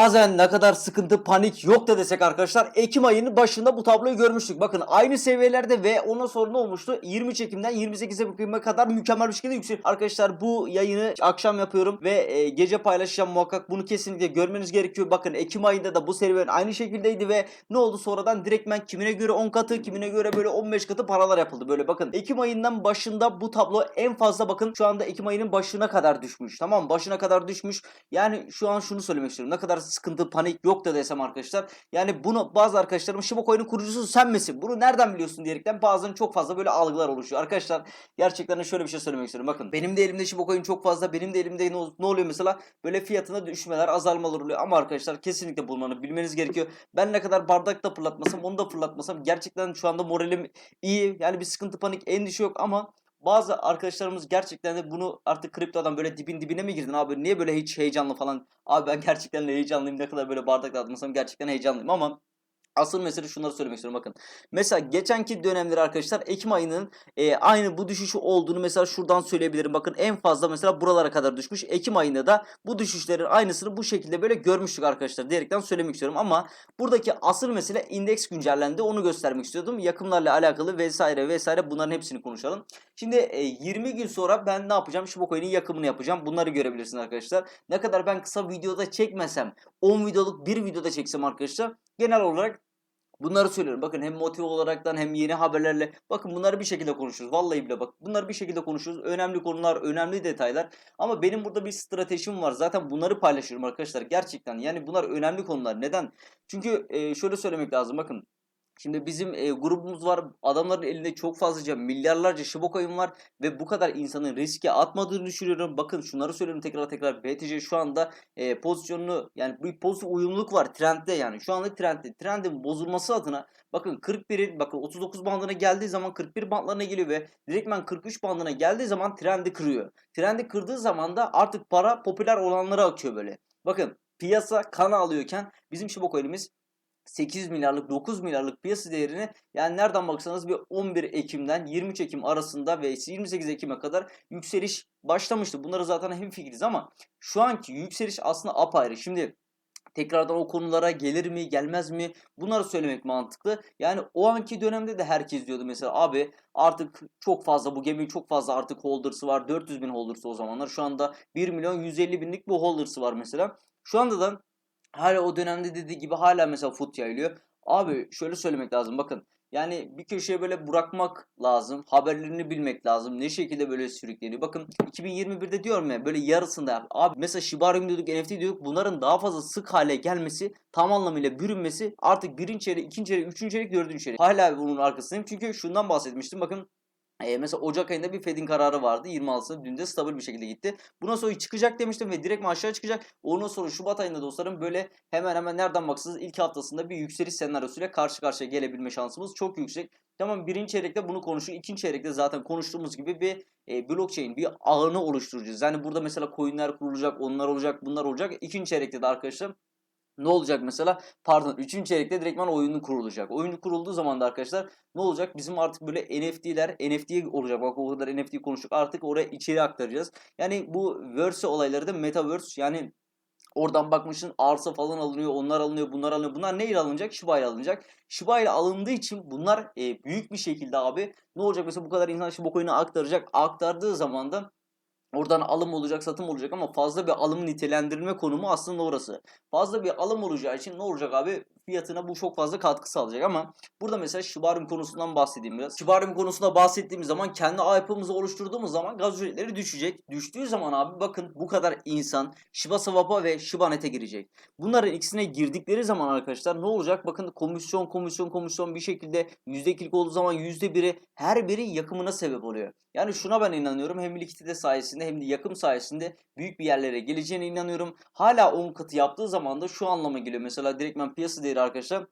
Bazen ne kadar sıkıntı, panik yok da desek arkadaşlar Ekim ayının başında bu tabloyu görmüştük. Bakın aynı seviyelerde ve ondan sonra olmuştu? 23 Ekim'den 28 Ekim'e kadar mükemmel bir şekilde yükseliyor. Arkadaşlar bu yayını akşam yapıyorum ve e, gece paylaşacağım muhakkak. Bunu kesinlikle görmeniz gerekiyor. Bakın Ekim ayında da bu serüven aynı şekildeydi ve ne oldu sonradan direktmen kimine göre 10 katı, kimine göre böyle 15 katı paralar yapıldı. Böyle bakın Ekim ayından başında bu tablo en fazla bakın şu anda Ekim ayının başına kadar düşmüş. Tamam? Başına kadar düşmüş. Yani şu an şunu söylemek istiyorum. Ne kadar sıkıntı, panik yok da desem arkadaşlar. Yani bunu bazı arkadaşlarım Shiba kurucusu sen misin? Bunu nereden biliyorsun diyerekten bazen çok fazla böyle algılar oluşuyor. Arkadaşlar gerçekten şöyle bir şey söylemek istiyorum. Bakın benim de elimde Shiba çok fazla. Benim de elimde ne, ne oluyor mesela? Böyle fiyatında düşmeler, azalmalar oluyor. Ama arkadaşlar kesinlikle bulmanı bilmeniz gerekiyor. Ben ne kadar bardakta fırlatmasam, onu da fırlatmasam gerçekten şu anda moralim iyi. Yani bir sıkıntı, panik, endişe yok ama bazı arkadaşlarımız gerçekten de bunu artık kriptodan böyle dibin dibine mi girdin abi? Niye böyle hiç heyecanlı falan? Abi ben gerçekten de heyecanlıyım. Ne kadar böyle bardak atmasam gerçekten heyecanlıyım ama Asıl mesele şunları söylemek istiyorum bakın. Mesela geçenki dönemler arkadaşlar Ekim ayının e, aynı bu düşüşü olduğunu mesela şuradan söyleyebilirim. Bakın en fazla mesela buralara kadar düşmüş. Ekim ayında da bu düşüşlerin aynısını bu şekilde böyle görmüştük arkadaşlar diyerekten söylemek istiyorum. Ama buradaki asıl mesele indeks güncellendi. Onu göstermek istiyordum. Yakımlarla alakalı vesaire vesaire bunların hepsini konuşalım. Şimdi e, 20 gün sonra ben ne yapacağım? Shiba Coin'in yakımını yapacağım. Bunları görebilirsiniz arkadaşlar. Ne kadar ben kısa videoda çekmesem 10 videoluk bir videoda çeksem arkadaşlar genel olarak Bunları söylüyorum. Bakın hem motive olaraktan hem yeni haberlerle. Bakın bunları bir şekilde konuşuruz. Vallahi bile bak. Bunları bir şekilde konuşuruz. Önemli konular, önemli detaylar. Ama benim burada bir stratejim var. Zaten bunları paylaşıyorum arkadaşlar. Gerçekten. Yani bunlar önemli konular. Neden? Çünkü e, şöyle söylemek lazım. Bakın. Şimdi bizim e, grubumuz var. Adamların elinde çok fazlaca milyarlarca Coin var ve bu kadar insanın riske atmadığını düşünüyorum. Bakın şunları söylüyorum tekrar tekrar. BTC şu anda e, pozisyonunu yani bir pozitif uyumluluk var trendde yani. Şu anda trendde. Trendin bozulması adına bakın 41'in bakın 39 bandına geldiği zaman 41 bandlarına geliyor ve direktmen 43 bandına geldiği zaman trendi kırıyor. Trendi kırdığı zaman da artık para popüler olanlara akıyor böyle. Bakın piyasa kan alıyorken bizim Shiba 8 milyarlık 9 milyarlık piyasa değerini yani nereden baksanız bir 11 Ekim'den 23 Ekim arasında ve 28 Ekim'e kadar yükseliş başlamıştı. Bunları zaten hemfikiriz ama şu anki yükseliş aslında apayrı. Şimdi tekrardan o konulara gelir mi gelmez mi bunları söylemek mantıklı. Yani o anki dönemde de herkes diyordu mesela abi artık çok fazla bu geminin çok fazla artık holder'sı var 400 bin holder'sı o zamanlar şu anda 1 milyon 150 binlik bu holder'sı var mesela. Şu anda da hala o dönemde dediği gibi hala mesela fut yayılıyor. Abi şöyle söylemek lazım bakın. Yani bir köşeye böyle bırakmak lazım. Haberlerini bilmek lazım. Ne şekilde böyle sürükleniyor. Bakın 2021'de diyorum ya böyle yarısında. Abi mesela Shiba Inu diyorduk, NFT diyorduk. Bunların daha fazla sık hale gelmesi, tam anlamıyla bürünmesi artık birinci çeyrek, ikinci çeyrek, üçüncü çeyrek, dördüncü çeyrek. Hala bunun arkasındayım. Çünkü şundan bahsetmiştim. Bakın e, mesela Ocak ayında bir Fed'in kararı vardı. 26'sında dün de stabil bir şekilde gitti. Buna sonra çıkacak demiştim ve direkt aşağı çıkacak. Ondan sonra Şubat ayında dostlarım böyle hemen hemen nereden baksanız ilk haftasında bir yükseliş senaryosuyla karşı karşıya gelebilme şansımız çok yüksek. Tamam birinci çeyrekte bunu konuştuk. İkinci çeyrekte zaten konuştuğumuz gibi bir e, blockchain, bir ağını oluşturacağız. Yani burada mesela coinler kurulacak, onlar olacak, bunlar olacak. İkinci çeyrekte de arkadaşlar ne olacak mesela? Pardon 3. çeyrekte direktman oyunu kurulacak. Oyunu kurulduğu zaman da arkadaşlar ne olacak? Bizim artık böyle NFT'ler NFT olacak. Bak o kadar NFT konuştuk. Artık oraya içeri aktaracağız. Yani bu verse olayları da metaverse yani Oradan bakmışsın arsa falan alınıyor, onlar alınıyor, bunlar alınıyor. Bunlar neyle alınacak? Shiba ile alınacak. Shiba ile alındığı için bunlar e, büyük bir şekilde abi ne olacak mesela bu kadar insan Shiba coin'i aktaracak. Aktardığı zaman da Oradan alım olacak, satım olacak ama fazla bir alım nitelendirme konumu aslında orası. Fazla bir alım olacağı için ne olacak abi? Fiyatına bu çok fazla katkı sağlayacak ama burada mesela Shibarium konusundan bahsedeyim biraz. Shibarium konusunda bahsettiğimiz zaman kendi AIP'ımızı oluşturduğumuz zaman gaz ücretleri düşecek. Düştüğü zaman abi bakın bu kadar insan Shiba Swap'a ve Shiba Net'e girecek. Bunların ikisine girdikleri zaman arkadaşlar ne olacak? Bakın komisyon komisyon komisyon bir şekilde %2'lik olduğu zaman %1'i her biri yakımına sebep oluyor. Yani şuna ben inanıyorum hem likidite sayesinde hem de yakım sayesinde büyük bir yerlere geleceğine inanıyorum. Hala 10 katı yaptığı zaman da şu anlama geliyor. Mesela direktmen piyasa değeri arkadaşlar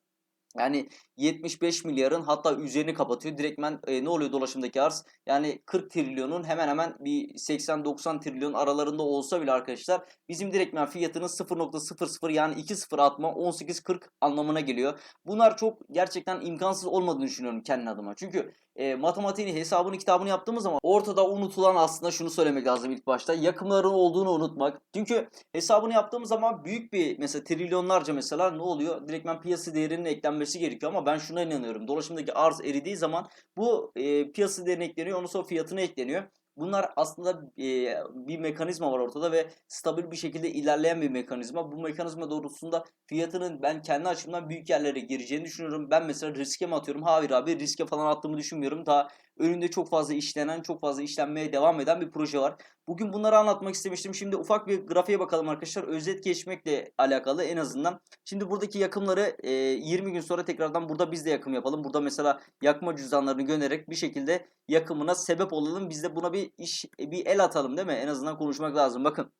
yani 75 milyarın hatta üzerini kapatıyor. Direktmen e, ne oluyor dolaşımdaki arz? Yani 40 trilyonun hemen hemen bir 80-90 trilyon aralarında olsa bile arkadaşlar bizim direktmen fiyatının 0.00 yani 2.0 atma 18.40 anlamına geliyor. Bunlar çok gerçekten imkansız olmadığını düşünüyorum kendi adıma. Çünkü e, matematiğini, hesabını, kitabını yaptığımız zaman ortada unutulan aslında şunu söylemek lazım ilk başta. Yakımların olduğunu unutmak. Çünkü hesabını yaptığımız zaman büyük bir mesela trilyonlarca mesela ne oluyor? Direktmen piyasa değerinin eklenmesi gerekiyor ama ben şuna inanıyorum. Dolaşımdaki arz eridiği zaman bu e, piyasa değerine ekleniyor. Ondan sonra fiyatına ekleniyor. Bunlar aslında bir mekanizma var ortada ve stabil bir şekilde ilerleyen bir mekanizma. Bu mekanizma doğrultusunda fiyatının ben kendi açımdan büyük yerlere gireceğini düşünüyorum. Ben mesela riske mi atıyorum? Hayır abi riske falan attığımı düşünmüyorum. Daha önünde çok fazla işlenen, çok fazla işlenmeye devam eden bir proje var. Bugün bunları anlatmak istemiştim. Şimdi ufak bir grafiğe bakalım arkadaşlar. Özet geçmekle alakalı en azından. Şimdi buradaki yakımları e, 20 gün sonra tekrardan burada biz de yakım yapalım. Burada mesela yakma cüzdanlarını göndererek bir şekilde yakımına sebep olalım. Biz de buna bir iş bir el atalım değil mi? En azından konuşmak lazım. Bakın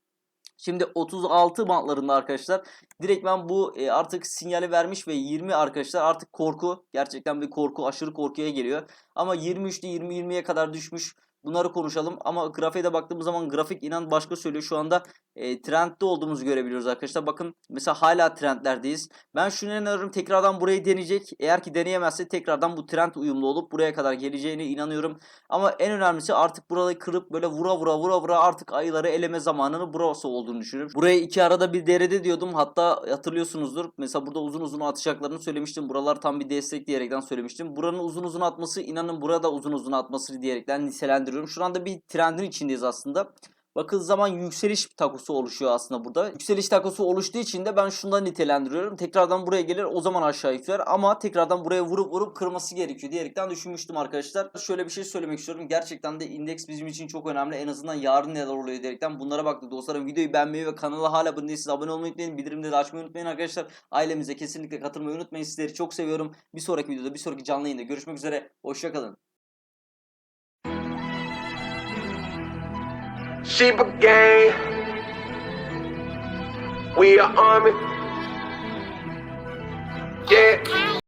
Şimdi 36 bantlarında arkadaşlar direktmen bu e, artık sinyali vermiş ve 20 arkadaşlar artık korku gerçekten bir korku aşırı korkuya geliyor. Ama 23'te 20-20'ye kadar düşmüş. Bunları konuşalım ama grafiğe de baktığımız zaman grafik inan başka söylüyor. Şu anda e, trendde olduğumuzu görebiliyoruz arkadaşlar. Bakın mesela hala trendlerdeyiz. Ben şunu inanıyorum tekrardan burayı deneyecek. Eğer ki deneyemezse tekrardan bu trend uyumlu olup buraya kadar geleceğine inanıyorum. Ama en önemlisi artık burayı kırıp böyle vura vura vura vura artık ayıları eleme zamanını burası olduğunu düşünüyorum. Burayı iki arada bir derede diyordum. Hatta hatırlıyorsunuzdur. Mesela burada uzun uzun atacaklarını söylemiştim. Buralar tam bir destek diyerekten söylemiştim. Buranın uzun uzun atması inanın burada uzun uzun atması diyerekten nitelendiriyorum. Şu anda bir trendin içindeyiz aslında. Bakın zaman yükseliş takosu oluşuyor aslında burada. Yükseliş takosu oluştuğu için de ben şundan nitelendiriyorum. Tekrardan buraya gelir o zaman aşağı yükselir ama tekrardan buraya vurup vurup kırması gerekiyor diyerekten düşünmüştüm arkadaşlar. Şöyle bir şey söylemek istiyorum. Gerçekten de indeks bizim için çok önemli. En azından yarın neler oluyor diyerekten bunlara baktık dostlarım. Videoyu beğenmeyi ve kanala hala abone değilseniz abone olmayı unutmayın. Bildirimleri açmayı unutmayın arkadaşlar. Ailemize kesinlikle katılmayı unutmayın. Sizleri çok seviyorum. Bir sonraki videoda bir sonraki canlı yayında görüşmek üzere. Hoşçakalın. Sheba gang. We are army. Yeah.